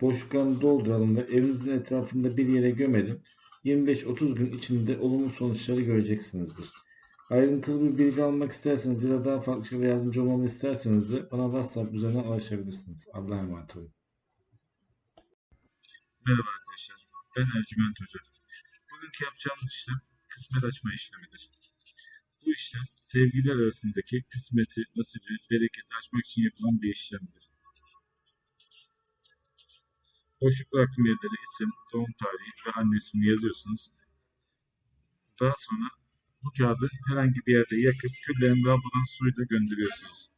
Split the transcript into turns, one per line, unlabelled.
Boşluklarını dolduralım ve evinizin etrafında bir yere gömelim. 25-30 gün içinde olumlu sonuçları göreceksinizdir. Ayrıntılı bir bilgi almak isterseniz ya da daha farklı şeyler yardımcı olmamı isterseniz de bana WhatsApp üzerinden ulaşabilirsiniz. Allah'a emanet olun.
Merhaba arkadaşlar, ben Ercüment Hoca. Bugünkü yapacağımız işlem kısmet açma işlemidir. Bu işlem sevgililer arasındaki kısmeti, nasibi, bereketi açmak için yapılan bir işlemdir. Boşluk bıraktığım yerlere isim, doğum tarihi ve anne ismini yazıyorsunuz. Daha sonra bu kağıdı herhangi bir yerde yakıp küllerini lavabodan suyla gönderiyorsunuz.